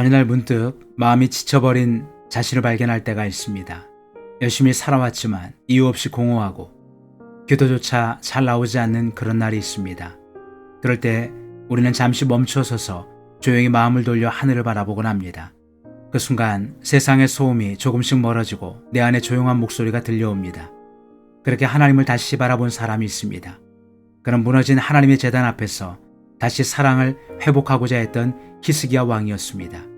어느 날 문득 마음이 지쳐버린 자신을 발견할 때가 있습니다. 열심히 살아왔지만 이유 없이 공허하고 기도조차 잘 나오지 않는 그런 날이 있습니다. 그럴 때 우리는 잠시 멈춰서서 조용히 마음을 돌려 하늘을 바라보곤 합니다. 그 순간 세상의 소음이 조금씩 멀어지고 내 안에 조용한 목소리가 들려옵니다. 그렇게 하나님을 다시 바라본 사람이 있습니다. 그는 무너진 하나님의 재단 앞에서 다시 사랑을 회복하고자 했던 히스기야 왕이었습니다.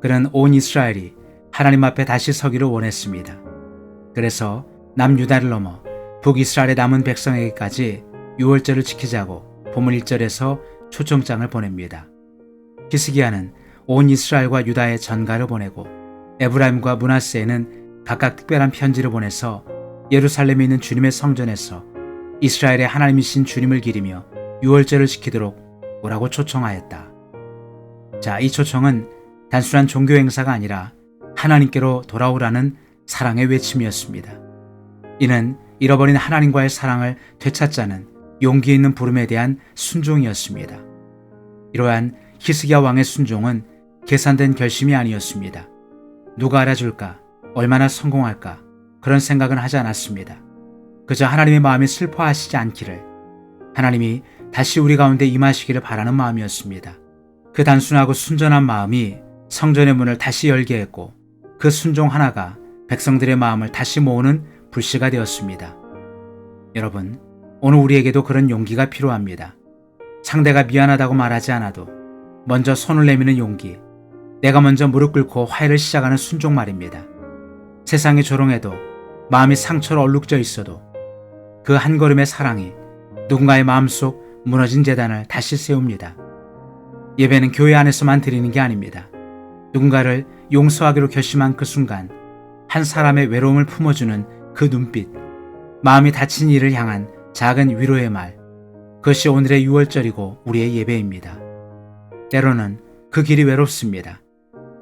그는 온 이스라엘이 하나님 앞에 다시 서기를 원했습니다. 그래서 남유다를 넘어 북이스라엘의 남은 백성에게까지 유월절을 지키자고 보물 1절에서 초청장을 보냅니다. 히스기야는 온 이스라엘과 유다에 전가를 보내고 에브라임과 문하세에는 각각 특별한 편지를 보내서 예루살렘에 있는 주님의 성전에서 이스라엘의 하나님이신 주님을 기리며 유월절을 지키도록 오라고 초청하였다. 자, 이 초청은 단순한 종교 행사가 아니라 하나님께로 돌아오라는 사랑의 외침이었습니다. 이는 잃어버린 하나님과의 사랑을 되찾자는 용기 있는 부름에 대한 순종이었습니다. 이러한 히스기야 왕의 순종은 계산된 결심이 아니었습니다. 누가 알아줄까? 얼마나 성공할까? 그런 생각은 하지 않았습니다. 그저 하나님의 마음이 슬퍼하시지 않기를 하나님이 다시 우리 가운데 임하시기를 바라는 마음이었습니다. 그 단순하고 순전한 마음이 성전의 문을 다시 열게 했고 그 순종 하나가 백성들의 마음을 다시 모으는 불씨가 되었습니다. 여러분, 오늘 우리에게도 그런 용기가 필요합니다. 상대가 미안하다고 말하지 않아도 먼저 손을 내미는 용기, 내가 먼저 무릎 꿇고 화해를 시작하는 순종 말입니다. 세상이 조롱해도 마음이 상처로 얼룩져 있어도 그 한 걸음의 사랑이 누군가의 마음속 무너진 재단을 다시 세웁니다. 예배는 교회 안에서만 드리는 게 아닙니다. 누군가를 용서하기로 결심한 그 순간 한 사람의 외로움을 품어주는 그 눈빛, 마음이 다친 이를 향한 작은 위로의 말, 그것이 오늘의 6월절이고 우리의 예배입니다. 때로는 그 길이 외롭습니다.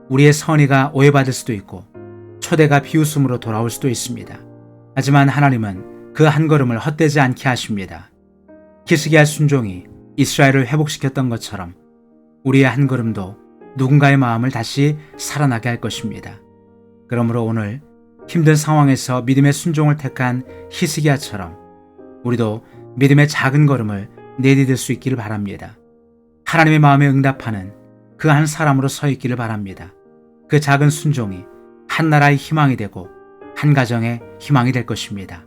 우리의 선의가 오해받을 수도 있고 초대가 비웃음으로 돌아올 수도 있습니다. 하지만 하나님은 그 한 걸음을 헛되지 않게 하십니다. 기스기야 순종이 이스라엘을 회복시켰던 것처럼 우리의 한 걸음도 누군가의 마음을 다시 살아나게 할 것입니다. 그러므로 오늘 힘든 상황에서 믿음의 순종을 택한 히스기야처럼 우리도 믿음의 작은 걸음을 내디딜 수 있기를 바랍니다. 하나님의 마음에 응답하는 그 한 사람으로 서 있기를 바랍니다. 그 작은 순종이 한 나라의 희망이 되고 한 가정의 희망이 될 것입니다.